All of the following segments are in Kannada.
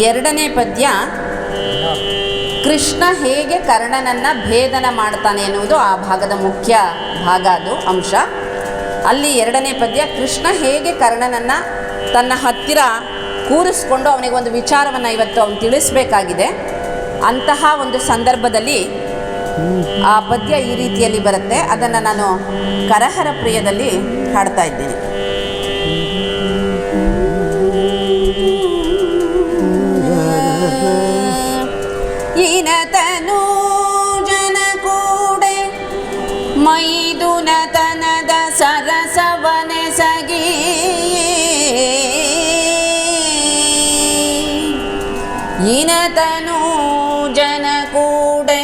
ಎರಡನೇ ಪದ್ಯ, ಕೃಷ್ಣ ಹೇಗೆ ಕರ್ಣನನ್ನು ಭೇದನ ಮಾಡ್ತಾನೆ ಎನ್ನುವುದು ಆ ಭಾಗದ ಮುಖ್ಯ ಭಾಗ ಅದು, ಅಂಶ. ಅಲ್ಲಿ ಎರಡನೇ ಪದ್ಯ, ಕೃಷ್ಣ ಹೇಗೆ ಕರ್ಣನನ್ನು ತನ್ನ ಹತ್ತಿರ ಕೂರಿಸ್ಕೊಂಡು ಅವನಿಗೆ ಒಂದು ವಿಚಾರವನ್ನು ಇವತ್ತು ಅವನು ತಿಳಿಸ್ಬೇಕಾಗಿದೆ. ಅಂತಹ ಒಂದು ಸಂದರ್ಭದಲ್ಲಿ ಆ ಪದ್ಯ ಈ ರೀತಿಯಲ್ಲಿ ಬರುತ್ತೆ. ಅದನ್ನು ನಾನು ಕರಹರ ಪ್ರಿಯದಲ್ಲಿ ಹಾಡ್ತಾ ಇದ್ದೀನಿ. ಇನತನು ಜನ ಕೂಡೆ ಮೈದುನತನದ ಸರಸವನೆ ಸಗಿ. ಇನತನು ಜನ ಕೂಡೆ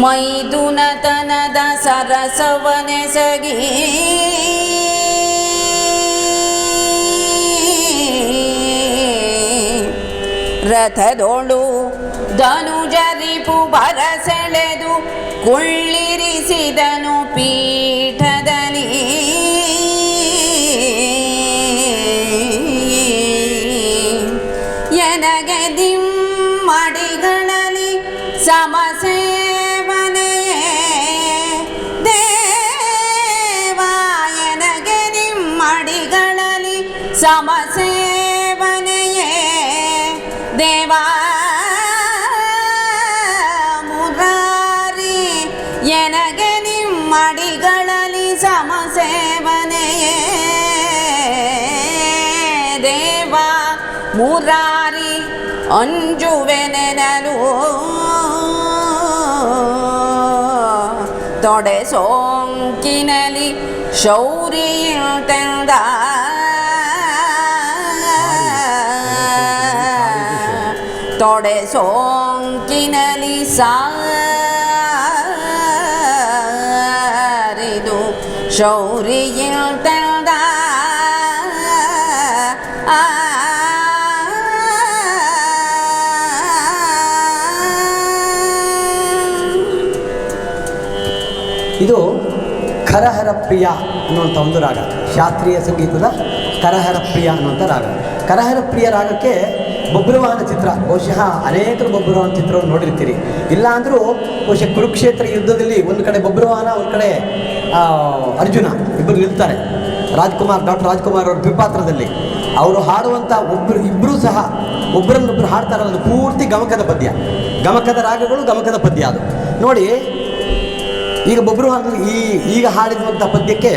ಮೈದುನತನದ ಸರಸವನೆ ಸಗಿ. ರಥದೋಳು ಧನುಜರಿಪು ಬರಸೆಳೆದು ಕುಳ್ಳಿರಿಸಿದನು ಪೀಠದಲ್ಲಿ. ಎನಗೆ ದಿಮ್ಮಡಿಗಳಲ್ಲಿ ಸಮಸೇವನೆಯೇ ಅಂಜುವೆನೆನಲು ತೊಡೆ ಸೋಂಕಿನಲಿ ಶೌರ್ಯತೆಂದ ತೊಡೆ ಸೋಂಕಿನಲಿ ಸಾರಿದು. ಶೌರ್ಯತೆಂದ ಪ್ರಿಯ ಅನ್ನುವಂಥ ಒಂದು ರಾಗ. ಶಾಸ್ತ್ರೀಯ ಸಂಗೀತದ ಕರಹರ ಪ್ರಿಯ ಅನ್ನುವಂಥ ರಾಗ. ಕರಹರ ಪ್ರಿಯ ರಾಗಕ್ಕೆ ಬಬ್ರುವಾಹನ ಚಿತ್ರ. ಬಹುಶಃ ಅನೇಕರು ಬಬ್ರುವಾಹನ ಚಿತ್ರವನ್ನು ನೋಡಿರ್ತೀರಿ. ಇಲ್ಲಾಂದರೂ ಬಹುಶಃ ಕುರುಕ್ಷೇತ್ರ ಯುದ್ಧದಲ್ಲಿ ಒಂದು ಕಡೆ ಬಬ್ರುವಾಹನ ಒಂದು ಕಡೆ ಅರ್ಜುನ ಇಬ್ಬರು ನಿಲ್ತಾರೆ. ರಾಜ್ಕುಮಾರ್, ಡಾಕ್ಟರ್ ರಾಜ್ಕುಮಾರ್ ಅವರ ದ್ವಿಪಾತ್ರದಲ್ಲಿ. ಅವರು ಹಾಡುವಂಥ ಒಬ್ಬರು ಇಬ್ಬರೂ ಸಹ ಒಬ್ಬರನ್ನೊಬ್ಬರು ಹಾಡ್ತಾರಲ್ಲ ಪೂರ್ತಿ ಗಮಕದ ಪದ್ಯ. ಗಮಕದ ರಾಗಗಳು ಗಮಕದ ಪದ್ಯ ಅದು. ನೋಡಿ ಈಗ ಬಬ್ರುವಾಹನದಲ್ಲಿ ಈ ಈಗ ಹಾಡಿರುವಂಥ ಪದ್ಯಕ್ಕೆ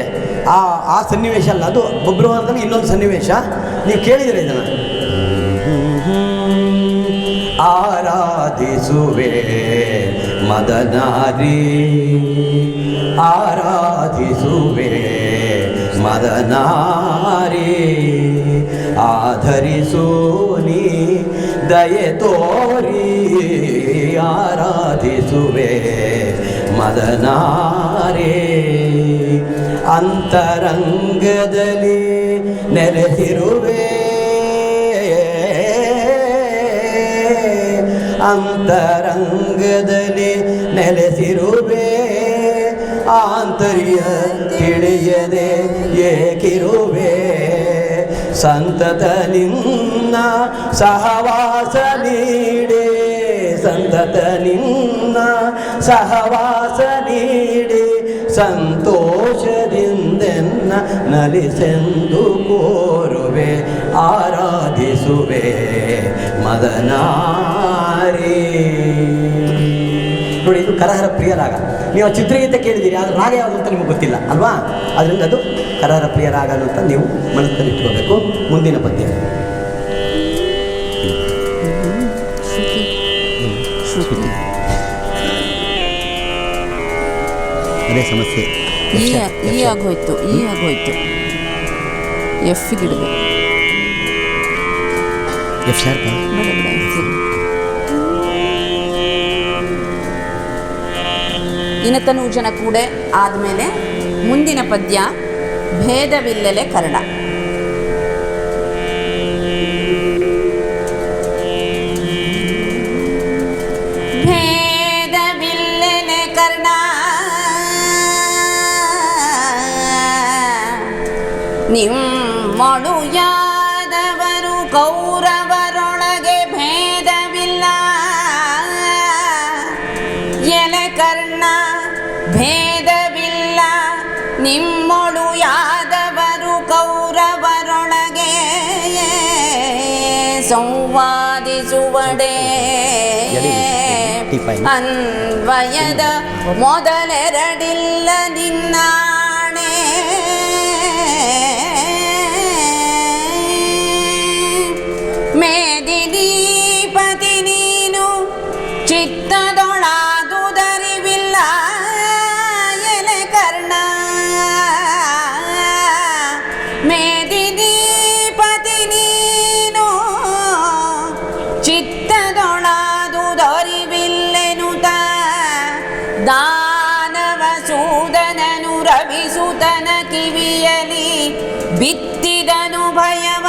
ಆ ಆ ಸನ್ನಿವೇಶ ಅಲ್ಲ, ಅದು ಬಬ್ರುವಾಹನದಲ್ಲಿ ಇನ್ನೊಂದು ಸನ್ನಿವೇಶ. ನೀವು ಕೇಳಿದಿರ ಇದನ್ನು? ಆರಾಧಿಸುವೆ ಮದನಾರಿ ಆರಾಧಿಸುವೆ ಮದನಾರಿ, ಆಧರಿಸು ನೀ, ದಯೆ ತೋರಿ, ಆರಾಧಿಸುವೆ. ಮದನಾರೇ. ಅಂತರಂಗದಲ್ಲಿ ನೆಲೆಸಿರುವೆ ಅಂತರಂಗದಲ್ಲಿ ನೆಲೆಸಿರುವೆ. ಆಂತರ್ಯ ತಿಳಿಯದೆ ಏಕಿರುವೆ. ಸಂತತ ನಿನ್ನ ಸಹವಾಸ ನೀಡೆ. ಸಂತತ ನಿನ್ನ ಸಹವಾಸ ನೀಡಿ ಸಂತೋಷದಿಂದೆನ್ನ ನಲಿಸೆಂದು ಕೋರುವೆ, ಆರಾಧಿಸುವೆ ಮದನಾರಿ. ನೋಡಿ, ಇದು ಕರಹರ ಪ್ರಿಯ ರಾಗ. ನೀವು ಚಿತ್ರಗೀತೆ ಕೇಳಿದ್ದೀರಿ ಅದು ರಾಗ ಯಾವುದು ಅಂತ ನಿಮಗೆ ಗೊತ್ತಿಲ್ಲ, ಅಲ್ವಾ? ಅದರಿಂದ ಅದು ಕರಹರ ಪ್ರಿಯ ರಾಗ ಅಂತ ನೀವು ಮನಸ್ಸಲ್ಲಿ ಇಟ್ಕೋಬೇಕು ಮುಂದಿನ ಪದ್ಯ. ಅದೇ ಸಮಸ್ಯೆ. ಈ ಈ ಆಗೋಯ್ತು ಈ ಆಗೋಯ್ತು. ಎಫ್ ಇಡಬೇಕು ಎಫ್ ಶಾರ್ಪ ಇನತನೂಜನ ಕೂಡೆ ಆದಮೇಲೆ ಮುಂದಿನ ಪದ್ಯ ಭೇದವಿಲ್ಲೆಲೆ ಕರ್ಣ ಸಂವಾದಿಸುವಡೆ. ಅನ್ವಯದ ಮೊದಲೆರಡಿಲ್ಲ ನಿನ್ನಾಣೆ ರವಿಸುತನ ಕಿವಿಯಲಿ ಬಿತ್ತಿದನು ಭಯವ.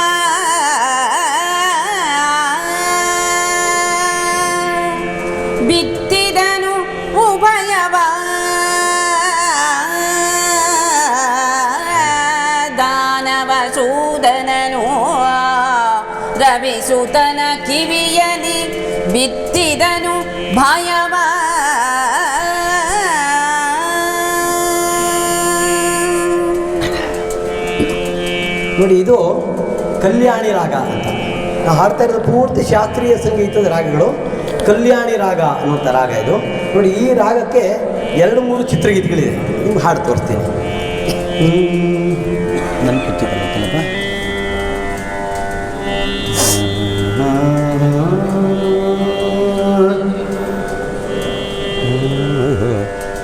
ಬಿತ್ತಿದನು ಉಭಯವ. ದಾನವ ಸೂದನನು ರವಿಸುತನ ಕಿವಿಯಲಿ ಬಿತ್ತಿದನು ಭಯವ. ನೋಡಿ ಇದು ಕಲ್ಯಾಣಿ ರಾಗ ಅಂತ. ನಾವು ಹಾಡ್ತಾ ಇರೋದು ಪೂರ್ತಿ ಶಾಸ್ತ್ರೀಯ ಸಂಗೀತದ ರಾಗಗಳು. ಕಲ್ಯಾಣಿ ರಾಗ ಅನ್ನುವಂಥ ರಾಗ ಇದು. ನೋಡಿ ಈ ರಾಗಕ್ಕೆ ಎರಡು ಮೂರು ಚಿತ್ರಗೀತೆಗಳಿದೆ. ನಿಮ್ಗೆ ಹಾಡು ತೋರಿಸ್ತೀನಿ. ನನ್ನ ಬರುತ್ತಲ್ಲಪ್ಪ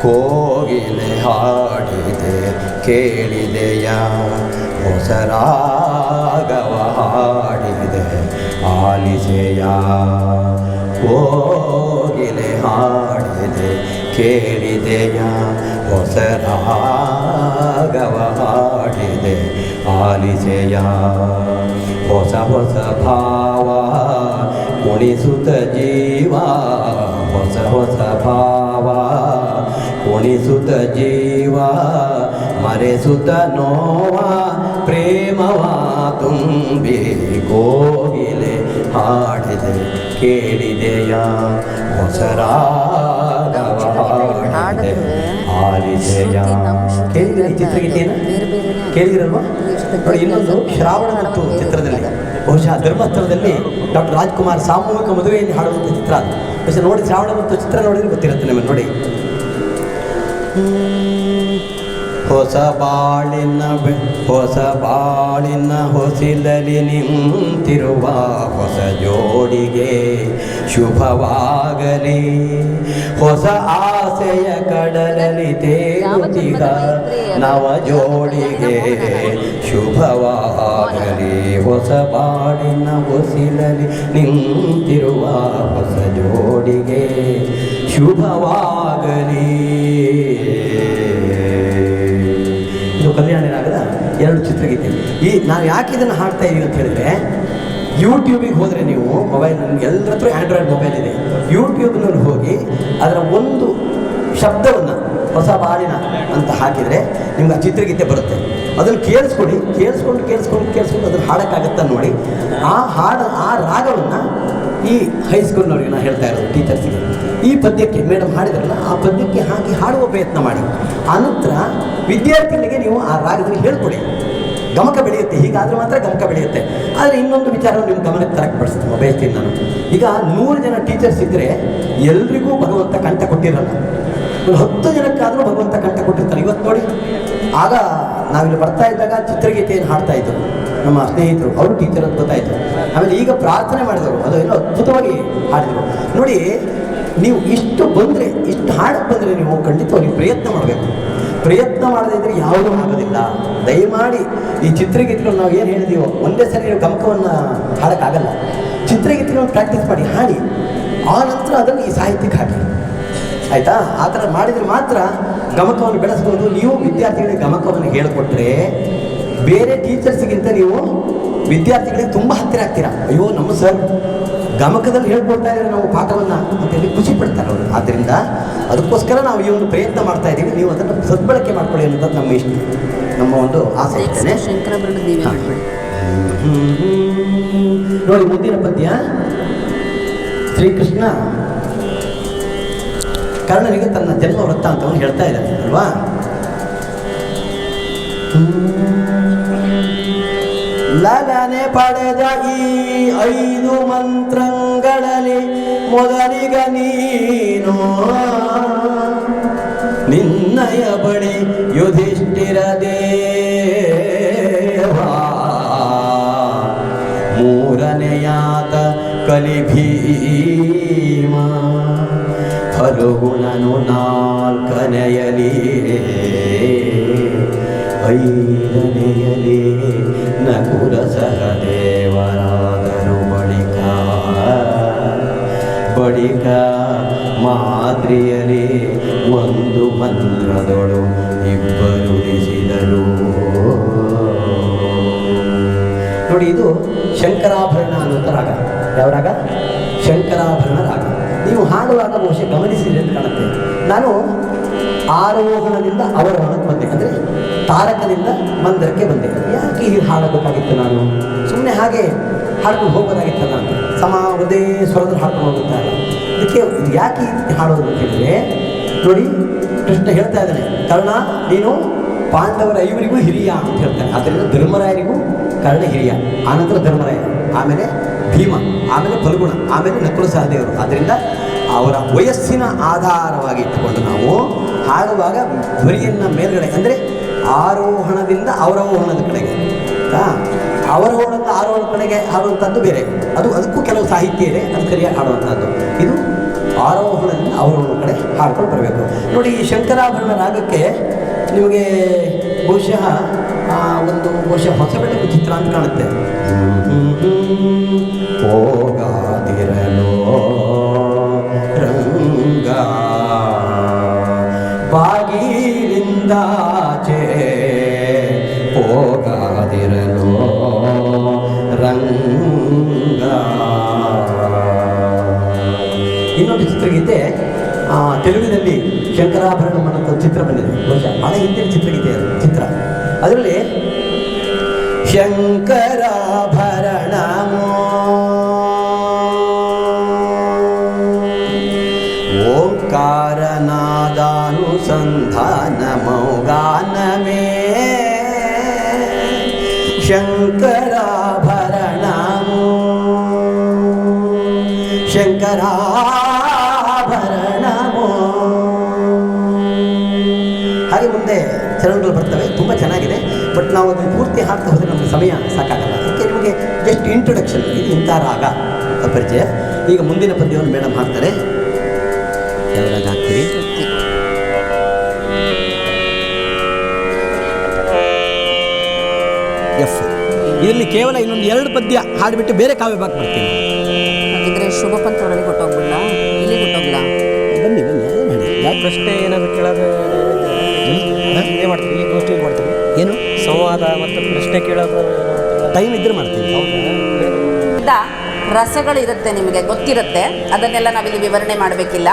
ಕೋಗಿಲೆ ಹಾಡಿದೆ, ಕೇಳಿದೆಯ? ಹೊಸರಾಗವ ಹಾಡಿದೆ ಆಲಿಸೆಯ ಕೋಗಿಲೆ ಹಾಡಿದೆ. ಕೇಳಿದೆಯ ಹೊಸರಾಗವ ಹಾಡಿದೆ ಆಲಿಸೆಯ ಹೊಸ ಹೊಸ ಭಾವ ಕುಣಿಸುತ್ತ ಜೀವ. ಹೊಸ ಹೊಸ ಭಾವ ಕುಣಿಸುತ್ತ ಜೀವ. ಮರೆಸುತ್ತ ನೋವ. ಪ್ರೇಮವ ತುಂಬಿ ಕೋಗಿಲೆ ಹಾಡಿದೆ, ಕೇಳಿದೆಯ? ಹಾಡಿದೆ ಆಲಿದೆಯ ಕೇಳಿದಿರ ಈ ಚಿತ್ರಗೀತೆಯನ್ನು ಕೇಳಿದಿರಲ್ವಾ? ನೋಡಿ, ಇನ್ನೊಂದು ಶ್ರಾವಣ ಮತ್ತು ಚಿತ್ರದಲ್ಲಿ, ಬಹುಶಃ ಧರ್ಮಸ್ಥಳದಲ್ಲಿ ಡಾಕ್ಟರ್ ರಾಜ್ಕುಮಾರ್ ಸಾಮೂಹಿಕ ಮದುವೆಯಲ್ಲಿ ಹಾಡುವಂಥ ಚಿತ್ರ. ಅದು ಬಹುಶಃ ನೋಡಿ, ಶ್ರಾವಣ ಮತ್ತು ಚಿತ್ರ ನೋಡಿದ್ರೆ ಗೊತ್ತಿರುತ್ತೆ ನಿಮಗೆ, ನೋಡಿ. ಹೊಸ ಬಾಳಿನ ಹೊಸ ಬಾಳಿನ ಹೊಸಿಲಲಿ ನಿಂತಿರುವ ಹೊಸ ಜೋಡಿಗೆ ಶುಭವಾಗಲಿ. ಹೊಸ ಆಸೆಯ ಕಡಲಲಿ ತೇಲುತ್ತಿಗ ನವ ಜೋಡಿಗೆ ಶುಭವಾಗಲಿ. ಹೊಸ ಬಾಳಿನ ಹೊಸಿಲಲಿ ನಿಂತಿರುವ ಹೊಸ ಜೋಡಿಗೆ ಶುಭವಾಗಲಿ. ಚಿತ್ರಗೀತೆ ಈ ನಾವು ಯಾಕೆ ಇದನ್ನು ಹಾಡ್ತಾ ಇದೀವಿ ಅಂತ ಹೇಳಿದ್ರೆ ಯೂಟ್ಯೂಬಿಗೆ ಹೋದರೆ ನೀವು ಮೊಬೈಲ್ ಎಲ್ಲರ ಹತ್ರ ಆ್ಯಂಡ್ರಾಯ್ಡ್ ಮೊಬೈಲ್ ಇದೆ. ಯೂಟ್ಯೂಬ್ನಲ್ಲಿ ಹೋಗಿ ಅದರ ಒಂದು ಶಬ್ದವನ್ನು, ಹೊಸ ಬಾಳಿನ ಅಂತ ಹಾಕಿದರೆ ನಿಮ್ಗೆ ಆ ಚಿತ್ರಗೀತೆ ಬರುತ್ತೆ. ಅದನ್ನು ಕೇಳಿಸ್ಕೊಡಿ, ಕೇಳಿಸ್ಕೊಂಡು ಕೇಳಿಸ್ಕೊಂಡು ಕೇಳಿಸ್ಕೊಂಡು ಅದನ್ನು ಹಾಡೋಕ್ಕಾಗತ್ತ ನೋಡಿ. ಆ ಹಾಡು, ಆ ರಾಗವನ್ನು ಈ ಹೈಸ್ಕೂಲ್ನವ್ರಿಗೆ ನಾನು ಹೇಳ್ತಾ ಇರೋದು ಟೀಚರ್ಸಿಗೆ ಈ ಪದ್ಯಕ್ಕೆ ಮೇಡಮ್ ಹಾಡಿದ್ರಲ್ಲ, ಆ ಪದ್ಯಕ್ಕೆ ಹಾಕಿ ಹಾಡುವ ಪ್ರಯತ್ನ ಮಾಡಿ. ಆನಂತರ ವಿದ್ಯಾರ್ಥಿಗಳಿಗೆ ನೀವು ಆ ರಾಗದಲ್ಲಿ ಹೇಳ್ಕೊಡಿ. ಗಮಕ ಬೆಳೆಯುತ್ತೆ. ಹೀಗಾದ್ರೆ ಮಾತ್ರ ಗಮಕ ಬೆಳೆಯುತ್ತೆ. ಆದರೆ ಇನ್ನೊಂದು ವಿಚಾರವನ್ನು ನಿಮ್ಮ ಗಮನಕ್ಕೆ ತರಕ್ಕೆ ಮೊಬೈಲ್ ಬಯಸ್ತೀನಿ ನಾನು. ಈಗ ನೂರು ಜನ ಟೀಚರ್ಸ್ ಇದ್ದರೆ ಎಲ್ರಿಗೂ ಭಗವಂತ ಕಂಠ ಕೊಟ್ಟಿರಲ್ಲ. ಒಂದು ಹತ್ತು ಜನಕ್ಕಾದರೂ ಭಗವಂತ ಕಂಠ ಕೊಟ್ಟಿರ್ತಾರೆ. ಇವತ್ತು ನೋಡಿ, ಆಗ ನಾವಿಲ್ಲಿ ಬರ್ತಾ ಇದ್ದಾಗ ಚಿತ್ರಗೀತೆಯನ್ನು ಹಾಡ್ತಾ ಇದ್ದರು ನಮ್ಮ ಸ್ನೇಹಿತರು, ಅವರು ಟೀಚರ್ ಅಂತ ಗೊತ್ತಾಯಿತು. ಆಮೇಲೆ ಈಗ ಪ್ರಾರ್ಥನೆ ಮಾಡಿದವರು, ಅದು ಏನೋ ಅದ್ಭುತವಾಗಿ ಹಾಡಿದರು. ನೋಡಿ, ನೀವು ಇಷ್ಟು ಬಂದರೆ, ಇಷ್ಟು ಹಾಡಕ್ಕೆ ಬಂದರೆ ನೀವು ಖಂಡಿತವಾಗಿ ಪ್ರಯತ್ನ ಮಾಡಬೇಕು. ಪ್ರಯತ್ನ ಮಾಡದೇ ಇದ್ರೆ ಯಾವುದೂ ಆಗೋದಿಲ್ಲ. ದಯಮಾಡಿ ಈ ಚಿತ್ರಗೀತೆಗಳು ನಾವು ಏನು ಹೇಳಿದೀವೋ, ಒಂದೇ ಸರಿ ನೀವು ಗಮಕವನ್ನು ಹಾಡೋಕ್ಕಾಗಲ್ಲ. ಚಿತ್ರಗೀತೆಗಳನ್ನು ಪ್ರಾಕ್ಟೀಸ್ ಮಾಡಿ, ಹಾಡಿ. ಆ ನಂತರ ಅದನ್ನು ಈ ಸಾಹಿತ್ಯಕ್ಕೆ ಹಾಕಿ. ಆಯಿತಾ? ಆ ಥರ ಮಾಡಿದರೆ ಮಾತ್ರ ಗಮಕವನ್ನು ಬೆಳೆಸ್ಬೋದು. ನೀವು ವಿದ್ಯಾರ್ಥಿಗಳಿಗೆ ಗಮಕವನ್ನು ಹೇಳಿಕೊಟ್ರೆ ಬೇರೆ ಟೀಚರ್ಸ್ಗಿಂತ ನೀವು ವಿದ್ಯಾರ್ಥಿಗಳಿಗೆ ತುಂಬ ಹತ್ತಿರ ಆಗ್ತೀರಾ. ಅಯ್ಯೋ, ನಮ್ಮ ಸರ್ ಗಮಕದಲ್ಲಿ ಹೇಳ್ಕೊಡ್ತಾ ಇದ್ದಾರೆ ನಾವು ಪಾಠವನ್ನು ಅಂತೇಳಿ ಖುಷಿ ಪಡ್ತಾರೆ ಅವರು. ಆದ್ದರಿಂದ ಅದಕ್ಕೋಸ್ಕರ ನಾವು ಈ ಒಂದು ಪ್ರಯತ್ನ ಮಾಡ್ತಾ ಇದ್ದೀವಿ. ನೀವು ಅದನ್ನು ಸದ್ಬಳಕೆ ಮಾಡ್ಕೊಳ್ಳಿ ಅನ್ನೋದು ನಮ್ಮ ಇಷ್ಟ ನಮ್ಮ ಒಂದು ಆಸೆ ನೀವೇ ನೋಡಿ ಮುಂದಿನ ಪದ್ಯ. ಶ್ರೀಕೃಷ್ಣ ಕರ್ಣನಿಗೆ ತನ್ನ ಜನ್ಮ ವೃತ್ತಾಂತವನ್ನು ಹೇಳ್ತಾ ಇದ್ದಾನೆ ಅಲ್ವಾ? ಲಗನೆ ಪಡೆದ ಈ ಐದು ಮಂತ್ರಗಳಲ್ಲಿ ಮೊದಲಿಗ ನೀನು. ನಿನ್ನಯ ಬಳಿ ಯುಧಿಷ್ಠಿರ ದೇವ ಮೂರನೆಯಾತ ಕಲಿಭೀಮ. ಫಲಗುಣನು ನಾಲ್ಕನೆಯಲಿ. ಐದನೆಯಲಿ. ನಕುಲ ಸಹದೇವರಾದರು ಬಳಿಕ ಬಳಿಕ ಮಾದ್ರಿಯಲಿ ಒಂದು ಮಂತ್ರದೊಳು ಇಬ್ಬರು ಉದಿಸಿದರು ನೋಡಿ, ಇದು ಶಂಕರಾಭರಣ ಅನ್ನುವಂಥ ರಾಗ. ಯಾವ ರಾಗ? ಶಂಕರಾಭರಣ ರಾಗ. ನೀವು ಹಾಡುವಾಗ ಬಹುಶಃ ಗಮನಿಸಿದ್ರೆ ಅಂತ ಕಾಣುತ್ತೆ. ನಾನು ಆರೋಹಣದಿಂದ ಅವರೋಹಣಕ್ಕೆ ಬಂದೆ. ಅಂದರೆ ತಾರಕದಿಂದ ಮಂದಿರಕ್ಕೆ ಬಂದೆ. ಯಾಕೆ ಇಲ್ಲಿ ಹಾಡಬೇಕಾಗಿತ್ತು ನಾನು? ಸುಮ್ಮನೆ ಹಾಗೆ ಹಾಡ್ಕೊಂಡು ಹೋಗೋದಾಗಿತ್ತಲ್ಲ ಅಂತ. ಸಮ ಒಂದೇ ಸ್ವರದಲ್ಲಿ ಹಾಡ್ಕೊಂಡು ಹೋಗುತ್ತಾ ಇದಕ್ಕೆ ಯಾಕೆ ಹಾಡೋದು ಅಂತ ಹೇಳಿದ್ರೆ, ನೋಡಿ, ಕೃಷ್ಣ ಹೇಳ್ತಾ ಇದ್ದಾನೆ, ಕರ್ಣ, ನೀನು ಪಾಂಡವರ ಐವರಿಗೂ ಹಿರಿಯ ಅಂತ ಹೇಳ್ತಾನೆ. ಆದ್ದರಿಂದ ಧರ್ಮರಾಯರಿಗೂ ಕರ್ಣ ಹಿರಿಯ ಆನಂತರ ಧರ್ಮರಾಯ, ಆಮೇಲೆ ಭೀಮ, ಆಮೇಲೆ ಫಲ್ಗುಣ, ಆಮೇಲೆ ನಕುಲ ಸಹದೇವರು ಆದ್ದರಿಂದ ಅವರ ವಯಸ್ಸಿನ ಆಧಾರವಾಗಿ ಇಟ್ಟುಕೊಂಡು ನಾವು ಹಾಡುವಾಗ ಧ್ವನಿಯನ್ನು ಮೇಲ್ಗಡೆ, ಅಂದರೆ ಆರೋಹಣದಿಂದ ಅವರೋಹಣದ ಕಡೆಗೆ? ಅವರೋಹಣದ ಆರೋಹಣ ಕಡೆಗೆ ಹಾಡುವಂಥದ್ದು ಬೇರೆ. ಅದು ಅದಕ್ಕೂ ಕೆಲವು ಸಾಹಿತ್ಯ ಇದೆ, ಅದು ಸರಿಯಾಗಿ ಹಾಡುವಂಥದ್ದು ಇದು ಆರೋಹಣದಿಂದ ಅವರೋಹಣ ಕಡೆ ಹಾಡ್ಕೊಂಡು ಬರಬೇಕು. ನೋಡಿ, ಈ ಶಂಕರಾಭರಣ ರಾಗಕ್ಕೆ ನಿಮಗೆ ಬಹುಶಃ ಒಂದು ಬಹುಶಃ ಹೊಸ ಬೆಳಕು ಚಿತ್ರ ಅಂತ ಕಾಣುತ್ತೆ. ಹೋಗಾದಿರಲೋ ರಂಗ ಬಾಗಿಲಿಂದಾಚೆ ಹೋಗಾದಿರಲು ರಂಗ. ಇನ್ನೊಂದು ಚಿತ್ರಗೀತೆ ತೆಲುಗಿನಲ್ಲಿ ಶಂಕರಾಭರಣ ಅನ್ನೋ ಚಿತ್ರ ಬಂದಿದೆ. ಬಹುಶಃ ಬಹಳ ಹಿಂದಿನ ಚಿತ್ರಗೀತೆ ಚಿತ್ರ. ಅದರಲ್ಲಿ ಶಂಕರಾಭರಣ ಬಟ್ ನಾವು ಅದನ್ನು ಪೂರ್ತಿ ಹಾಕ್ತಾ ಹೋದರೆ ನಮಗೆ ಸಮಯ ಸಾಕಾಗಲ್ಲ. ಅದಕ್ಕೆ ನಿಮಗೆ ಜಸ್ಟ್ ಇಂಟ್ರೊಡಕ್ಷನ್ ಇದು ಇಂಥ ರಾಗ. ಪರಿಚಯ. ಈಗ ಮುಂದಿನ ಪದ್ಯವನ್ನು ಮೇಡಮ್ ಹಾಕ್ತಾರೆ. ಯಾವ ರಾಗ ಹಾಕ್ತೀರಿ ಎಫ್ ಇದರಲ್ಲಿ ಕೇವಲ ಇನ್ನೊಂದು ಎರಡು ಪದ್ಯ ಹಾಡಿಬಿಟ್ಟು ಬೇರೆ ಕಾವ್ಯ ಭಾಗ ಬರ್ತೀನಿ ಹಾಗಿದ್ರೆ ಶುಭ ಪಂತವರಲ್ಲಿ ಕೊಟ್ಟೋಗ್ಬಿಡ್ಲಾ? ಇಲ್ಲಿ ಕೊಟ್ಟೋಗ್ಲ? ಬನ್ನಿ ಬನ್ನಿ ಯಾವ ಪ್ರಶ್ನೆ ಏನಾದರೂ ಕೇಳೋದು ಮಾಡ್ತೀನಿ ಮಾಡ್ತೀವಿ ಈ ಗೋಷ್ಠಿಯಲ್ಲಿ ಮಾಡ್ತೀವಿ ಏನು? ಸಂವಾದ ಮತ್ತು ಪ್ರಶ್ನೆ ಕೇಳೋದು ಟೈಮ್ ಇದ್ರೆ ಮಾಡ್ತೀವಿ. ರಸಗಳಿರುತ್ತೆ ನಿಮಗೆ ಗೊತ್ತಿರುತ್ತೆ. ಅದನ್ನೆಲ್ಲ ನಾವಿಲ್ಲಿ ವಿವರಣೆ ಮಾಡಬೇಕಿಲ್ಲ.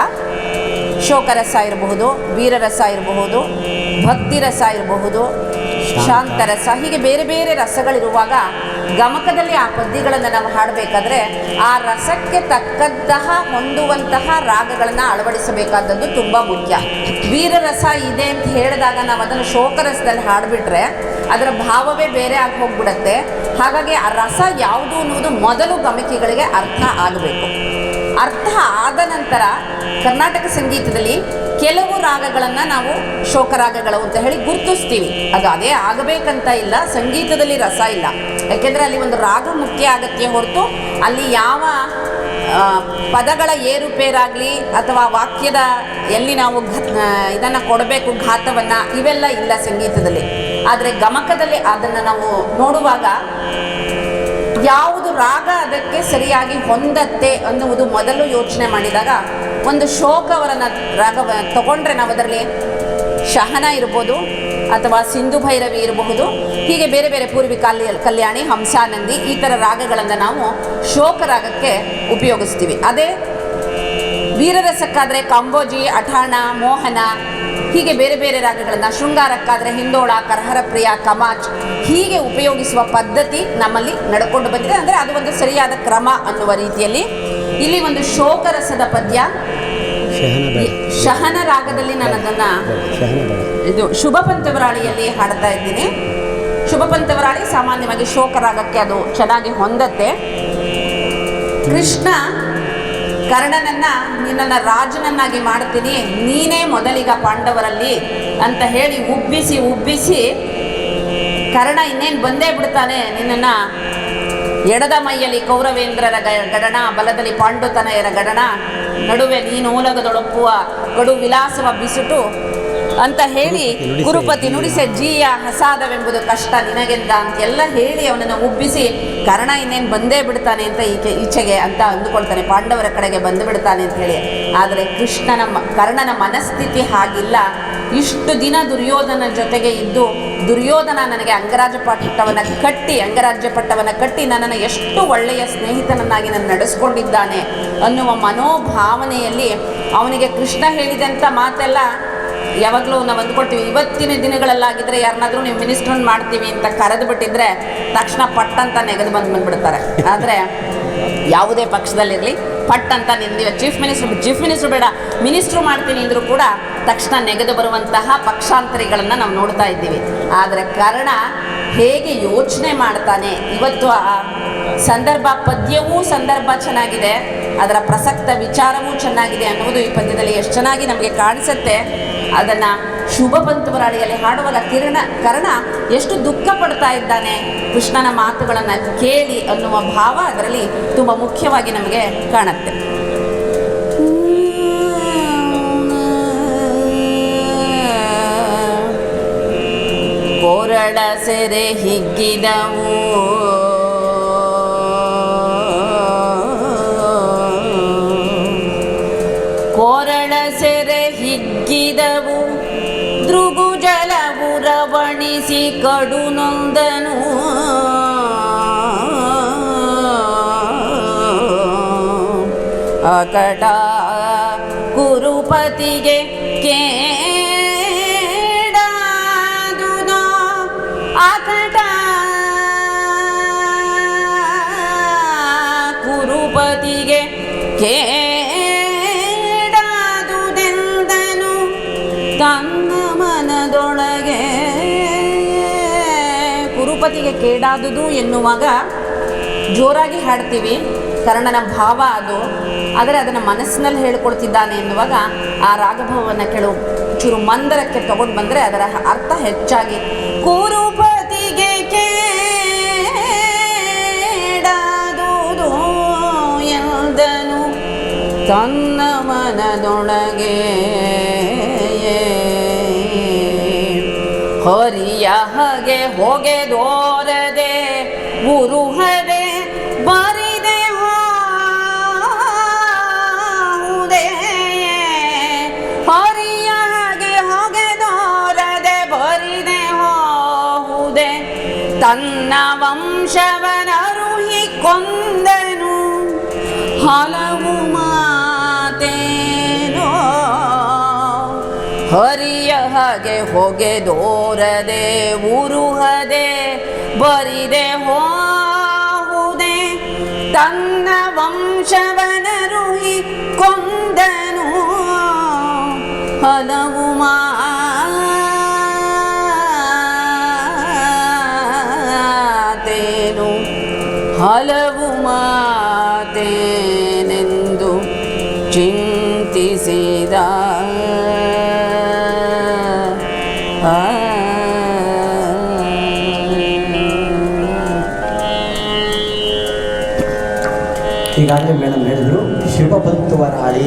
ಶೋಕರಸ ಇರಬಹುದು ವೀರರಸ ಇರಬಹುದು ಭಕ್ತಿ ರಸ ಇರಬಹುದು ಶಾಂತರಸ ಹೀಗೆ ಬೇರೆ ಬೇರೆ ರಸಗಳಿರುವಾಗ ಗಮಕದಲ್ಲಿ ಆ ಪದ್ಯಗಳನ್ನು ನಾವು ಹಾಡಬೇಕಾದ್ರೆ ಆ ರಸಕ್ಕೆ ತಕ್ಕಂತಹ ಹೊಂದುವಂತಹ ರಾಗಗಳನ್ನು ಅಳವಡಿಸಬೇಕಾದದ್ದು ತುಂಬ ಮುಖ್ಯ. ವೀರರಸ ಇದೆ ಅಂತ ಹೇಳಿದಾಗ ನಾವು ಅದನ್ನು ಶೋಕರಸದಲ್ಲಿ ಹಾಡಿಬಿಟ್ರೆ ಅದರ ಭಾವವೇ ಬೇರೆ ಆಗಿ ಹೋಗ್ಬಿಡತ್ತೆ. ಹಾಗಾಗಿ ಆ ರಸ ಯಾವುದು ಅನ್ನುವುದು ಮೊದಲು ಗಮಕಿಗಳಿಗೆ ಅರ್ಥ ಆಗಬೇಕು. ಅರ್ಥ ಆದ ನಂತರ ಕರ್ನಾಟಕ ಸಂಗೀತದಲ್ಲಿ ಕೆಲವು ರಾಗಗಳನ್ನು ನಾವು ಶೋಕರಾಗಗಳು ಅಂತ ಹೇಳಿ ಗುರುತಿಸ್ತೀವಿ. ಅದು ಅದೇ ಆಗಬೇಕಂತ ಇಲ್ಲ, ಸಂಗೀತದಲ್ಲಿ ರಸ ಇಲ್ಲ. ಯಾಕೆಂದರೆ ಅಲ್ಲಿ ಒಂದು ರಾಗ ಮುಖ್ಯ ಆಗತ್ತೆ ಹೊರತು ಅಲ್ಲಿ ಯಾವ ಪದಗಳ ಏರುಪೇರಾಗಲಿ ಅಥವಾ ವಾಕ್ಯದ ಎಲ್ಲಿ ನಾವು ಇದನ್ನು ಕೊಡಬೇಕು, ಘಾತವನ್ನು ಇವೆಲ್ಲ ಇಲ್ಲ ಸಂಗೀತದಲ್ಲಿ. ಆದರೆ ಗಮಕದಲ್ಲಿ ಅದನ್ನು ನಾವು ನೋಡುವಾಗ ಯಾವುದು ರಾಗ ಅದಕ್ಕೆ ಸರಿಯಾಗಿ ಹೊಂದತ್ತೆ ಅನ್ನುವುದು ಮೊದಲು ಯೋಚನೆ ಮಾಡಿದಾಗ ಒಂದು ಶೋಕವರನ್ನು ರಾಗ ತಗೊಂಡ್ರೆ ನಾವು ಅದರಲ್ಲಿ ಶಹನ ಇರ್ಬೋದು ಅಥವಾ ಸಿಂಧು ಭೈರವಿ ಇರಬಹುದು. ಹೀಗೆ ಬೇರೆ ಬೇರೆ ಪೂರ್ವಿ ಕಲ್ಯ, ಕಲ್ಯಾಣಿ, ಹಂಸಾನಂದಿ ಈ ಥರ ರಾಗಗಳನ್ನು ನಾವು ಶೋಕ ರಾಗಕ್ಕೆ ಉಪಯೋಗಿಸ್ತೀವಿ. ಅದೇ ವೀರರಸಕ್ಕಾದರೆ ಕಂಬೋಜಿ, ಅಠಾಣ, ಮೋಹನ, ಹೀಗೆ ಬೇರೆ ಬೇರೆ ರಾಗಗಳನ್ನು ಶೃಂಗಾರಕ್ಕಾದರೆ ಹಿಂದೋಳ ಕರಹರ ಪ್ರಿಯ ಕಮಾಚ್ ಹೀಗೆ ಉಪಯೋಗಿಸುವ ಪದ್ಧತಿ ನಮ್ಮಲ್ಲಿ ನಡ್ಕೊಂಡು ಬಂದಿದೆ. ಅಂದರೆ ಅದು ಒಂದು ಸರಿಯಾದ ಕ್ರಮ ಅನ್ನುವ ರೀತಿಯಲ್ಲಿ ಇಲ್ಲಿ ಒಂದು ಶೋಕರಸದ ಪದ್ಯ ಶಹನ ರಾಗದಲ್ಲಿ ನಾನು ಅದನ್ನು ಇದು ಶುಭ ಪಂಚವರಾಳಿಯಲ್ಲಿ ಹಾಡ್ತಾ ಇದ್ದೀನಿ. ಶುಭ ಪಂಚವರಾಳಿ ಸಾಮಾನ್ಯವಾಗಿ ಶೋಕರಾಗಕ್ಕೆ ಅದು ಚೆನ್ನಾಗಿ ಹೊಂದತ್ತೆ. ಕೃಷ್ಣ ಕರ್ಣನನ್ನ ನಿನ್ನನ್ನು ರಾಜನನ್ನಾಗಿ ಮಾಡ್ತೀನಿ. ನೀನೇ ಮೊದಲಿಗ ಪಾಂಡವರಲ್ಲಿ ಅಂತ ಹೇಳಿ ಉಬ್ಬಿಸಿ ಉಬ್ಬಿಸಿ ಕರ್ಣ ಇನ್ನೇನು ಬಂದೇ ಬಿಡ್ತಾನೆ ನಿನ್ನನ್ನು ಎಡದ ಮೈಯಲ್ಲಿ ಕೌರವೇಂದ್ರರ ಗಡಣ ಬಲದಲ್ಲಿ ಪಾಂಡುತನಯರ ಗಡಣ. ನಡುವೆ ನೀನು ಮೂಲಗದೊಳಪ್ಪುವ ಕಡು ವಿಲಾಸವ ಬಿಸುಟು. ಅಂತ ಹೇಳಿ ಗುರುಪತಿ. ನುಡಿಸೆ ಜೀಯ ಹಸಾದವೆಂಬುದು ಕಷ್ಟ ನಿನಗೆಂದ? ಅಂತೆಲ್ಲ ಹೇಳಿ ಅವನನ್ನು ಉಬ್ಬಿಸಿ ಕರ್ಣ ಇನ್ನೇನು ಬಂದೇ ಬಿಡ್ತಾನೆ ಅಂತ ಈಕೆ ಈಚೆಗೆ ಅಂತ ಅಂದುಕೊಳ್ತಾನೆ. ಪಾಂಡವರ ಕಡೆಗೆ ಬಂದು ಬಿಡ್ತಾನೆ ಅಂತ ಹೇಳಿ. ಆದರೆ ಕೃಷ್ಣನ ಕರ್ಣನ ಮನಸ್ಥಿತಿ ಹಾಗಿಲ್ಲ. ಇಷ್ಟು ದಿನ ದುರ್ಯೋಧನ ಜೊತೆಗೆ ಇದ್ದು ದುರ್ಯೋಧನ ನನಗೆ ಅಂಗರಾಜ ಪಟ್ಟವನ್ನು ಕಟ್ಟಿ, ಅಂಗರಾಜ್ಯ ಪಟ್ಟವನ್ನು ಕಟ್ಟಿ ನನ್ನನ್ನು ಎಷ್ಟು ಒಳ್ಳೆಯ ಸ್ನೇಹಿತನನ್ನಾಗಿ ನಾನು ನಡೆಸ್ಕೊಂಡಿದ್ದಾನೆ ಅನ್ನುವ ಮನೋಭಾವನೆಯಲ್ಲಿ ಅವನಿಗೆ ಕೃಷ್ಣ ಹೇಳಿದಂಥ ಮಾತೆಲ್ಲ ಯಾವಾಗಲೂ ನಾವು ಅಂದ್ಕೊಳ್ತೀವಿ. ಇವತ್ತಿನ ದಿನಗಳಲ್ಲಾಗಿದ್ದರೆ ಯಾರನ್ನಾದರೂ ನೀವು ಮಿನಿಸ್ಟ್ರನ್ನ ಮಾಡ್ತೀವಿ ಅಂತ ಕರೆದು ಬಿಟ್ಟಿದ್ರೆ ತಕ್ಷಣ ಪಟ್ಟಂತ ನೆಗೆದು ಬಂದು ಬಂದುಬಿಡ್ತಾರೆ. ಆದರೆ ಯಾವುದೇ ಪಕ್ಷದಲ್ಲಿರಲಿ ಪಟ್ ಅಂತ ನಿಂದಿವೆ. ಚೀಫ್ ಮಿನಿಸ್ಟರ್ ಚೀಫ್ ಮಿನಿಸ್ಟರ್ ಬೇಡ, ಮಿನಿಸ್ಟ್ರು ಮಾಡ್ತೀನಿ ಅಂದರೂ ಕೂಡ ತಕ್ಷಣ ನೆಗೆದು ಬರುವಂತಹ ಪಕ್ಷಾಂತರಿಗಳನ್ನು ನಾವು ನೋಡ್ತಾ ಇದ್ದೀವಿ. ಆದರೆ ಕರ್ಣ ಹೇಗೆ ಯೋಚನೆ ಮಾಡ್ತಾನೆ? ಇವತ್ತು ಆ ಸಂದರ್ಭ ಪದ್ಯವೂ ಸಂದರ್ಭ ಚೆನ್ನಾಗಿದೆ, ಅದರ ಪ್ರಸಕ್ತ ವಿಚಾರವೂ ಚೆನ್ನಾಗಿದೆ ಅನ್ನೋದು ಈ ಪದ್ಯದಲ್ಲಿ ಎಷ್ಟು ಚೆನ್ನಾಗಿ ನಮಗೆ ಕಾಣಿಸುತ್ತೆ. ಅದನ್ನು ಶುಭ ಪಂತುವರಾಳಿಯಲ್ಲಿ ಹಾಡುವಾಗ ಕಿರಣ ಕರ್ಣ ಎಷ್ಟು ದುಃಖ ಪಡ್ತಾ ಇದ್ದಾನೆ? ಕೃಷ್ಣನ ಮಾತುಗಳನ್ನು ಕೇಳಿ ಅನ್ನುವ ಭಾವ ಅದರಲ್ಲಿ ತುಂಬ ಮುಖ್ಯವಾಗಿ ನಮಗೆ ಕಾಣುತ್ತೆ. ಕೊರಡ ಸೆರೆ ಹಿಗ್ಗಿದವು. ಕೊರಡ ಸೆರೆ ಹಿಗ್ಗಿದವು. ರವಣಿಸಿ ಕಡು ನೊಂದನು. ಅಕಟ ಕುರುಪತಿಗೆ ಕೇಡಾದುನೋ. ಅಕಟ ಕುರುಪತಿಗೆ ಕೇಡಾದುದೆಂದನು ಕುರುಪತಿಗೆ ಕೇಡಾದುದು ಎನ್ನುವಾಗ ಜೋರಾಗಿ ಹಾಡ್ತೀವಿ, ಕರ್ಣನ ಭಾವ ಅದು. ಆದರೆ ಅದನ್ನು ಮನಸ್ಸಿನಲ್ಲಿ ಹೇಳ್ಕೊಳ್ತಿದ್ದಾನೆ ಎನ್ನುವಾಗ ಆ ರಾಗಭಾವವನ್ನು ಕೆಲವು ಚೂರು ಮಂದರಕ್ಕೆ ತಗೊಂಡು ಬಂದರೆ ಅದರ ಅರ್ಥ ಹೆಚ್ಚಾಗಿ ಕುರುಪತಿಗೆ ಕೇಡಾದುದು ಎಂದನು. ತನ್ನ ಮನದೊಳಗೆ ಹರಿಯ ಹಗೆ ಗುರು ಹರೆ ಬರಿದೆ ಹೋದೆ ಹರಿಯ ಹಗೆ ದೋರದೆ ಬರಿದೆ ಹೋದೆ ತನ್ನ ವಂಶವನರುಹಿ ಕೊಂದನು. ಹಲವು ಹಾಗೆ ಹೊಗೆದೋರದೆ ಉರುಹದೆ ಬರಿದೆ ಹೋಹುದೆ ತನ್ನ ವಂಶವನರುಹಿ ಕೊಂದನು ಹಲವು ಮಾತೇನು ಈಗಾಗಲೇ ಮೇಡಮ್ ಹೇಳಿದ್ರು ಶಿವಪಂತುವರಾಳಿ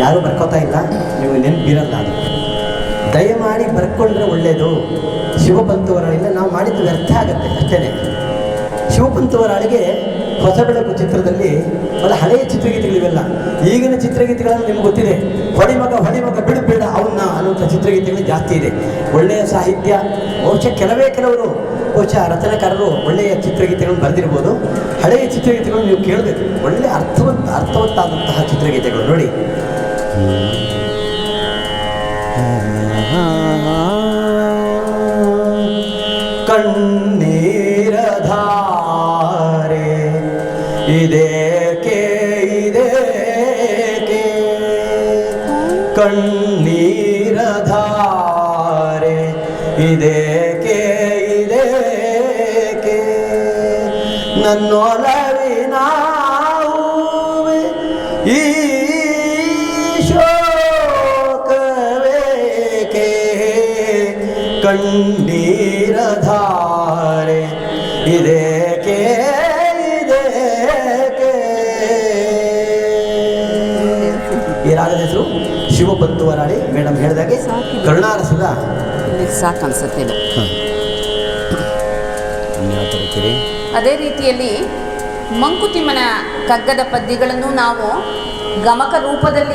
ಯಾರೂ ಬರ್ಕೋತಾ ಇಲ್ಲ, ನೀವು ನೆನಪಿರಲ್ಲ ಅದು. ದಯಮಾಡಿ ಬರ್ಕೊಂಡ್ರೆ ಒಳ್ಳೆಯದು ಶಿವಪಂತುವರಾಳಿಲ್ಲ ನಾವು ಮಾಡಿದ್ದು ವ್ಯರ್ಥ ಆಗುತ್ತೆ ಅಷ್ಟೇ ಶಿವಪಂತುವರಾಳಿಗೆ ಹೊಸ ಬೆಳಕು ಚಿತ್ರದಲ್ಲಿ ಅಲ್ಲ ಹಳೆಯ ಚಿತ್ರಗೀತೆಗಳಿವೆಲ್ಲ. ಈಗಿನ ಚಿತ್ರಗೀತೆಗಳನ್ನು ನಿಮ್ಗೆ ಗೊತ್ತಿದೆ. ಹೊಡಿಮಗ ಹೊಡಿಮಗ ಬಿಡು, ಬೇಡ, ಅವನ್ನ ಅನ್ನುವಂಥ ಚಿತ್ರಗೀತೆಗಳು ಜಾಸ್ತಿ ಇದೆ. ಒಳ್ಳೆಯ ಸಾಹಿತ್ಯ, ಬಹುಶಃ ಕೆಲವೇ ಕೆಲವರು ಬಹುಶಃ ರಚನೆಕಾರರು ಒಳ್ಳೆಯ ಚಿತ್ರಗೀತೆಗಳನ್ನು ಬರೆದಿರ್ಬೋದು. ಹಳೆಯ ಚಿತ್ರಗೀತೆಗಳು ನೀವು ಕೇಳಬೇಕು. ಒಳ್ಳೆಯ ಅರ್ಥವಂತ ಅರ್ಥವಂತಾದಂತಹ ಚಿತ್ರಗೀತೆಗಳು ನೋಡಿ. ಕಣ್ಣೀರಧಾರೆ ಇದೇಕೆ ಇದೇಕೆ ಕಣ್ಣೀರಧಾರೆ ಇದೇಕೆ ನನ್ನೊಲವಿನ ಹೂವೆ ಈ ಶೋಕವೇಕೆ? ಕಣ್ಣೀರ ಧಾರೆ ಇದೇಕೆ ಇದೇಕೆ ಈ ರಾಗದ ಹೆಸರು ಶಿವಪಂತುವರಾಳಿ ಮೇಡಮ್ ಹೇಳಿದಾಗೆ ಕರುಣಾರಸದ ಸಾಕು ಅನ್ಸುತ್ತೆ ಅದೇ ರೀತಿಯಲ್ಲಿ ಮಂಕುತಿಮ್ಮನ ಕಗ್ಗದ ಪದ್ಯಗಳನ್ನು ನಾವು ಗಮಕ ರೂಪದಲ್ಲಿ